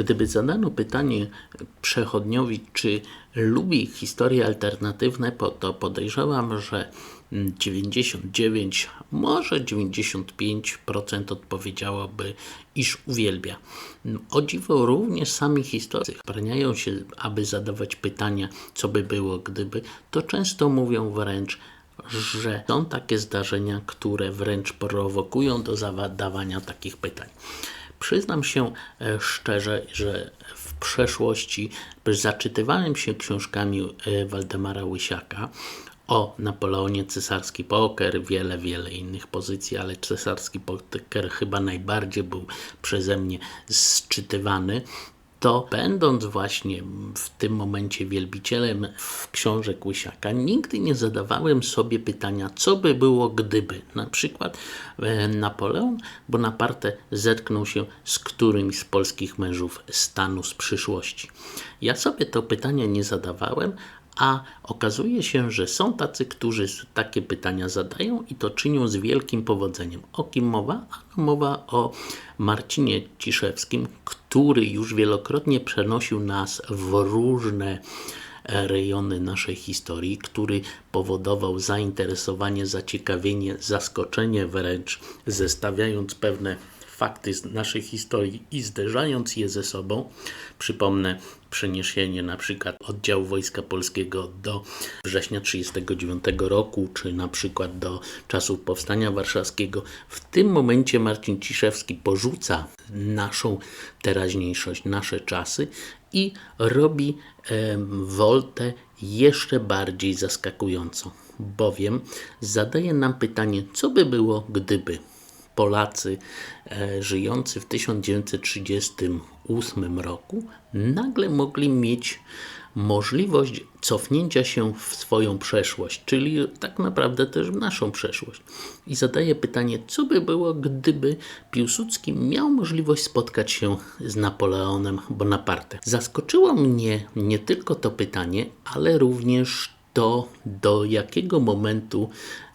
Gdyby zadano pytanie przechodniowi, czy lubi historie alternatywne, to podejrzewam, że 99, może 95% odpowiedziałoby, iż uwielbia. O dziwo również sami historycy braniają się, aby zadawać pytania, co by było, gdyby, to często mówią wręcz, że są takie zdarzenia, które wręcz prowokują do zadawania takich pytań. Przyznam się e, szczerze, że w przeszłości zaczytywałem się książkami e, Waldemara Łysiaka o Napoleonie Cesarski Poker, wiele, wiele innych pozycji, ale Cesarski Poker chyba najbardziej był przeze mnie sczytywany to będąc właśnie w tym momencie wielbicielem w książek Łysiaka, nigdy nie zadawałem sobie pytania, co by było gdyby. Na przykład e, Napoleon Bonaparte zetknął się z którymś z polskich mężów stanu z przyszłości. Ja sobie to pytanie nie zadawałem, a okazuje się, że są tacy, którzy takie pytania zadają i to czynią z wielkim powodzeniem. O kim mowa? Mowa o Marcinie Ciszewskim, który już wielokrotnie przenosił nas w różne e, rejony naszej historii, który powodował zainteresowanie, zaciekawienie, zaskoczenie wręcz, zestawiając pewne fakty z naszej historii i zderzając je ze sobą. Przypomnę przeniesienie na przykład oddziału Wojska Polskiego do września 1939 roku, czy na przykład do czasów Powstania Warszawskiego. W tym momencie Marcin Ciszewski porzuca naszą teraźniejszość, nasze czasy i robi e, woltę jeszcze bardziej zaskakującą, bowiem zadaje nam pytanie, co by było, gdyby Polacy e, żyjący w 1938 roku nagle mogli mieć możliwość cofnięcia się w swoją przeszłość, czyli tak naprawdę też w naszą przeszłość. I zadaję pytanie, co by było, gdyby Piłsudski miał możliwość spotkać się z Napoleonem Bonaparte. Zaskoczyło mnie nie tylko to pytanie, ale również to, do jakiego momentu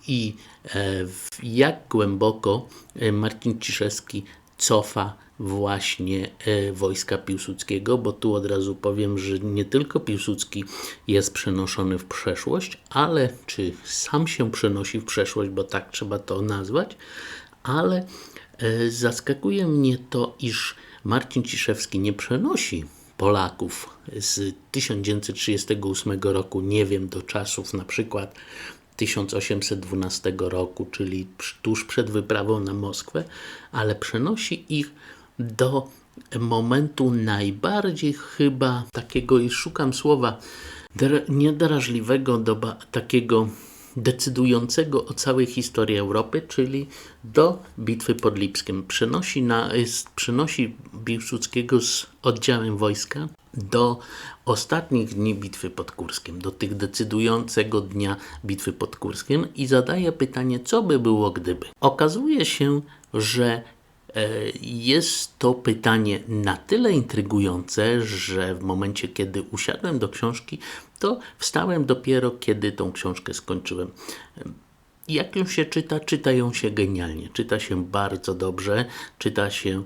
i e, jak głęboko e, Marcin Ciszewski cofa właśnie e, wojska Piłsudskiego, bo tu od razu powiem, że nie tylko Piłsudski jest przenoszony w przeszłość, ale czy sam się przenosi w przeszłość, bo tak trzeba to nazwać, ale zaskakuje mnie to, iż Marcin Ciszewski nie przenosi Polaków z 1938 roku, nie wiem, do czasów na przykład 1812 roku, czyli tuż przed wyprawą na Moskwę, ale przenosi ich do momentu najbardziej chyba takiego, i szukam słowa, niedrażliwego, do takiego decydującego o całej historii Europy, czyli do bitwy pod Lipskiem. Przenosi, na, przenosi Piłsudskiego z oddziałem wojska do ostatnich dni bitwy pod Kurskiem, do tych decydującego dnia bitwy pod Kurskiem i zadaje pytanie, co by było gdyby. Okazuje się, że e, jest to pytanie na tyle intrygujące, że w momencie, kiedy usiadłem do książki, to wstałem dopiero, kiedy tą książkę skończyłem. Jak ją się czyta? Czyta ją się genialnie. Czyta się bardzo dobrze, czyta się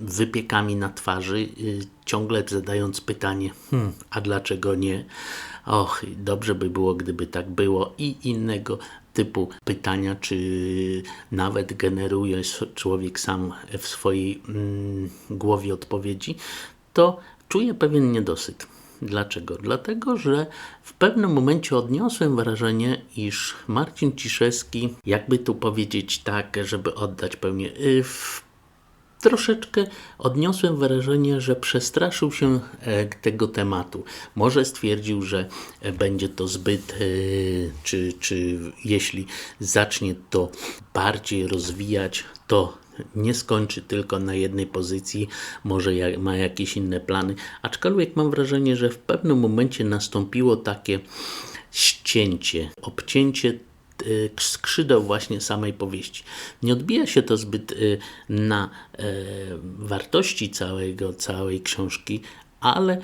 wypiekami na twarzy, y, ciągle zadając pytanie, hmm, a dlaczego nie? Och, dobrze by było, gdyby tak było i innego typu pytania, czy nawet generuje człowiek sam w swojej mm, głowie odpowiedzi, to czuję pewien niedosyt. Dlaczego? Dlatego, że w pewnym momencie odniosłem wrażenie, iż Marcin Ciszewski, jakby tu powiedzieć tak, żeby oddać pełnię, y, w troszeczkę odniosłem wrażenie, że przestraszył się e, tego tematu. Może stwierdził, że e, będzie to zbyt, e, czy, czy jeśli zacznie to bardziej rozwijać, to nie skończy tylko na jednej pozycji, może ma jakieś inne plany. Aczkolwiek mam wrażenie, że w pewnym momencie nastąpiło takie ścięcie, obcięcie skrzydeł właśnie samej powieści. Nie odbija się to zbyt y, na y, wartości całego, całej książki, ale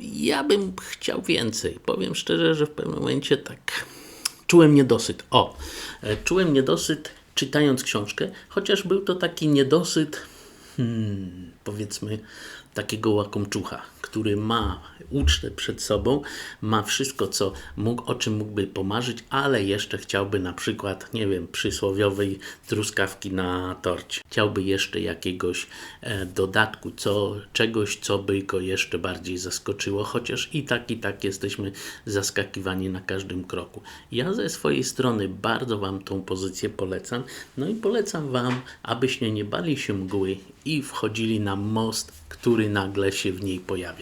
ja bym chciał więcej. Powiem szczerze, że w pewnym momencie tak czułem niedosyt. O, czułem niedosyt czytając książkę, chociaż był to taki niedosyt, hmm, powiedzmy, takiego łakomczucha, który ma ucztę przed sobą, ma wszystko, co mógł, o czym mógłby pomarzyć, ale jeszcze chciałby na przykład, nie wiem, przysłowiowej truskawki na torcie. Chciałby jeszcze jakiegoś e, dodatku, co, czegoś, co by go jeszcze bardziej zaskoczyło, chociaż i tak, i tak jesteśmy zaskakiwani na każdym kroku. Ja ze swojej strony bardzo Wam tą pozycję polecam, no i polecam Wam, abyście nie bali się mgły i wchodzili na most, który nagle się w niej pojawia.